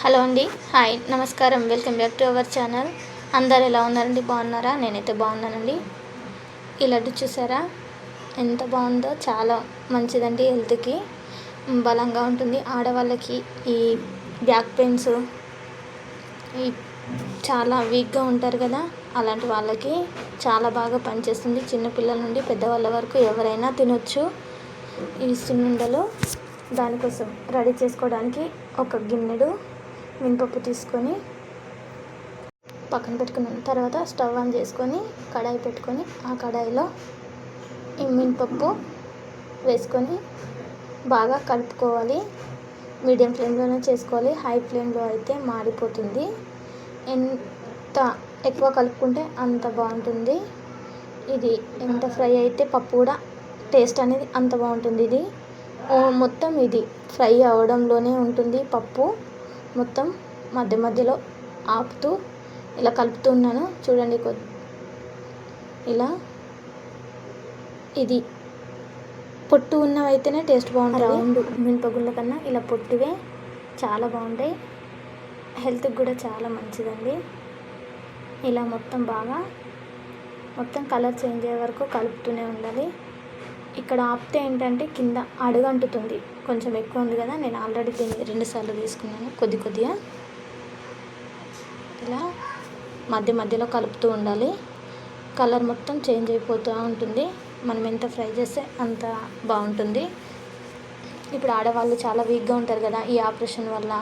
Hello అండి. Hi. నమస్కారం. Welcome back to our channel. అందరు ఎలా ఉన్నారండి? బాగున్నారా? నేనైతే బాగున్నానండి. ఈ లడ్డు చూసారా? ఎంత బాగుందో. చాలా మంచిదండి హెల్త్కి. బలంగా ఉంటుంది. ఆడవాళ్ళకి ఈ బ్యాక్ పెయిన్స్ ఈ చాలా వీక్గా ఉంటారు కదా. అలాంటి వాళ్ళకి చాలా బాగా పనిచేస్తుంది. చిన్నపిల్లల నుండి పెద్దవాళ్ళ వరకు ఎవరైనా తినొచ్చు. ఈ సున్నుండలు దానికోసం రెడీ చేసుకోవడానికి ఒక గిన్నెడు మినపప్పు తీసుకొని పక్కన పెట్టుకున్నాను తర్వాత స్టవ్ ఆన్ చేసుకొని కడాయి పెట్టుకొని ఆ కడాయిలో ఈ మినపప్పు వేసుకొని బాగా కలుపుకోవాలి. మీడియం ఫ్లేమ్లోనే చేసుకోవాలి. హై ఫ్లేమ్లో అయితే మాడిపోతుంది. ఎంత ఎక్కువ కలుపుకుంటే అంత బాగుంటుంది. ఇది ఎంత ఫ్రై అయితే పప్పు కూడా టేస్ట్ అనేది అంత బాగుంటుంది. ఇది మొత్తం ఇది ఫ్రై అవడంలోనే ఉంటుంది పప్పు. మొత్తం మధ్య మధ్యలో ఆపుతూ ఇలా కలుపుతూ ఉన్నాను. చూడండి కొద్ది ఇలా ఇది పొట్టు ఉన్నవైతేనే టేస్ట్ బాగుంటుంది. రౌండ్ మినపగుళ్ళ కన్నా ఇలా పొట్టువే చాలా బాగుంటాయి. హెల్త్కి కూడా చాలా మంచిదండి. ఇలా మొత్తం బాగా మొత్తం కలర్ చేంజ్ అయ్యే వరకు కలుపుతూనే ఉండాలి. ఇక్కడ ఆపితే ఏంటంటే కింద అడుగంటుతుంది. కొంచెం ఎక్కువ ఉంది కదా నేను ఆల్రెడీ దీన్ని రెండుసార్లు తీసుకున్నాను. కొద్ది కొద్దిగా ఇలా మధ్య మధ్యలో కలుపుతూ ఉండాలి. కలర్ మొత్తం చేంజ్ అయిపోతూ ఉంటుంది. మనం ఎంత ఫ్రై చేస్తే అంత బాగుంటుంది. ఇప్పుడు ఆడవాళ్ళు చాలా వీక్గా ఉంటారు కదా ఈ ఆపరేషన్ వల్ల.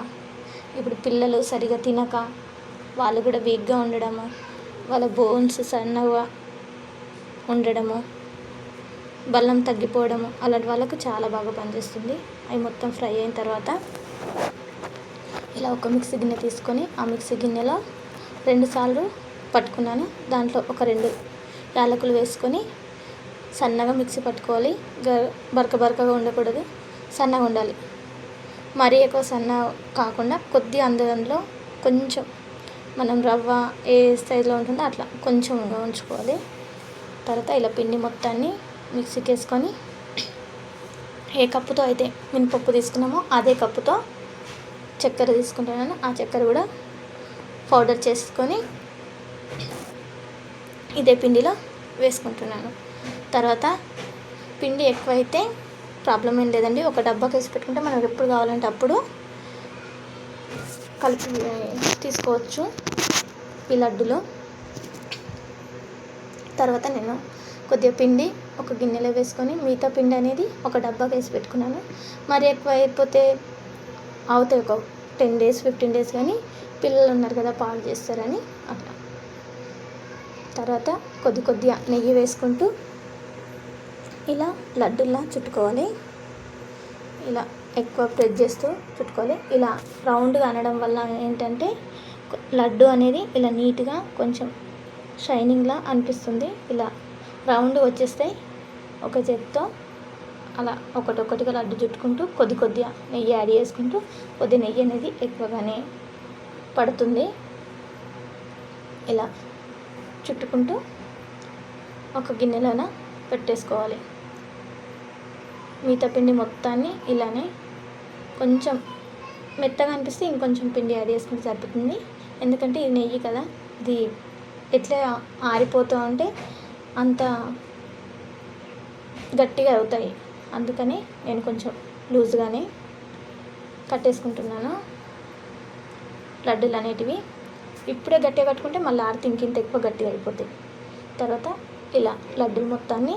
ఇప్పుడు పిల్లలు సరిగా తినక వాళ్ళు కూడా వీక్గా ఉండడము వాళ్ళ బోన్స్ సన్నగా ఉండడము బలం తగ్గిపోవడము అలాంటి వాళ్ళకు చాలా బాగా పనిచేస్తుంది. అవి మొత్తం ఫ్రై అయిన తర్వాత ఇలా ఒక మిక్సీ గిన్నె తీసుకొని ఆ మిక్సీ గిన్నెలో రెండుసార్లు పట్టుకున్నాను. దాంట్లో ఒక రెండు యాలకులు వేసుకొని సన్నగా మిక్సీ పట్టుకోవాలి. బరక బరకగా ఉండకూడదు. సన్నగా ఉండాలి. మరీ ఎక్కువ సన్న కాకుండా కొద్ది అందులో కొంచెం మనం రవ్వ ఏ సైజులో ఉంటుందో అట్లా కొంచెంగా ఉంచుకోవాలి. తర్వాత ఇలా పిండి మొత్తాన్ని మిక్సీకి వేసుకొని ఏ కప్పుతో అయితే మినపప్పు తీసుకున్నామో అదే కప్పుతో చక్కెర తీసుకుంటున్నాను. ఆ చక్కెర కూడా పౌడర్ చేసుకొని ఇదే పిండిలో వేసుకుంటున్నాను. తర్వాత పిండి ఎక్కువైతే ప్రాబ్లం ఏం లేదండి. ఒక డబ్బాకి వేసి పెట్టుకుంటే మనం ఎప్పుడు కావాలంటే అప్పుడు కలిపి తీసుకోవచ్చు ఈ లడ్డులో. తర్వాత నేను కొద్దిగా పిండి ఒక గిన్నెలో వేసుకొని మిగతా పిండి అనేది ఒక డబ్బా వేసి పెట్టుకున్నాను. మరి ఎక్కువ అయిపోతే అవుతాయి ఒక టెన్ డేస్ ఫిఫ్టీన్ డేస్ కానీ పిల్లలు ఉన్నారు కదా పాలు చేస్తారని అట్లా. తర్వాత కొద్ది కొద్దిగా నెయ్యి వేసుకుంటూ ఇలా లడ్డులా చుట్టుకోవాలి. ఇలా ఎక్కువ ప్రెస్ చేస్తూ చుట్టుకోవాలి. ఇలా రౌండ్గా అనడం వల్ల ఏంటంటే లడ్డు అనేది ఇలా నీట్గా కొంచెం షైనింగ్లా అనిపిస్తుంది. ఇలా రౌండ్ వచ్చేస్తాయి ఒక చేతితో అలా ఒకటొకటిగా లడ్డు చుట్టుకుంటూ కొద్ది కొద్దిగా నెయ్యి యాడ్ చేసుకుంటూ కొద్ది నెయ్యి అనేది ఎక్కువగానే పడుతుంది. ఇలా చుట్టుకుంటూ ఒక గిన్నెలోన పెట్టేసుకోవాలి. మిగతా పిండి మొత్తాన్ని ఇలానే కొంచెం మెత్తగా అనిపిస్తే ఇంకొంచెం పిండి యాడ్ చేసుకుంటే సరిపోతుంది. ఎందుకంటే ఇది నెయ్యి కదా ఇది ఎట్లా ఆరిపోతూ ఉంటే అంత గట్టిగా అవుతాయి. అందుకని నేను కొంచెం లూజ్గానే కట్టేసుకుంటున్నాను. లడ్డూలు అనేటివి ఇప్పుడే గట్టిగా కట్టుకుంటే మళ్ళీ ఆరితే ఇంకింత ఎక్కువ గట్టిగా అయిపోతాయి. తర్వాత ఇలా లడ్డూలు మొత్తాన్ని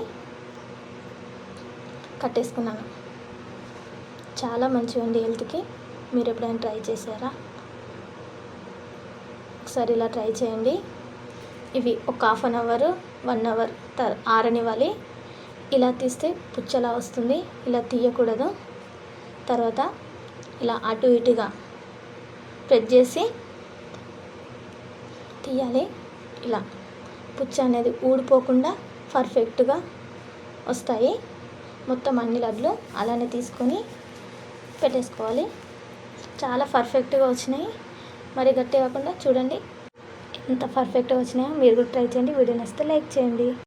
కట్టేసుకున్నాను. చాలా మంచిగా ఉంది హెల్త్కి. మీరు ఎప్పుడైనా ట్రై చేశారా? ఒకసారి ఇలా ట్రై చేయండి. ఇవి ఒక half an hour one hour ఆరనివ్వాలి. ఇలా తీస్తే పుచ్చలా వస్తుంది. ఇలా తీయకూడదు. తర్వాత ఇలా అటు ఇటుగా ప్రెస్ చేసి తీయాలి. ఇలా పుచ్చ అనేది ఊడిపోకుండా పర్ఫెక్ట్గా వస్తాయి. మొత్తం అన్ని లడ్లు అలానే తీసుకొని పెట్టేసుకోవాలి. చాలా పర్ఫెక్ట్గా వచ్చినాయి. మరి గట్టి కాకుండా చూడండి. ఎంత పర్ఫెక్ట్గా వచ్చినాయో మీరు కూడా ట్రై చేయండి. వీడియో నచ్చితే లైక్ చేయండి.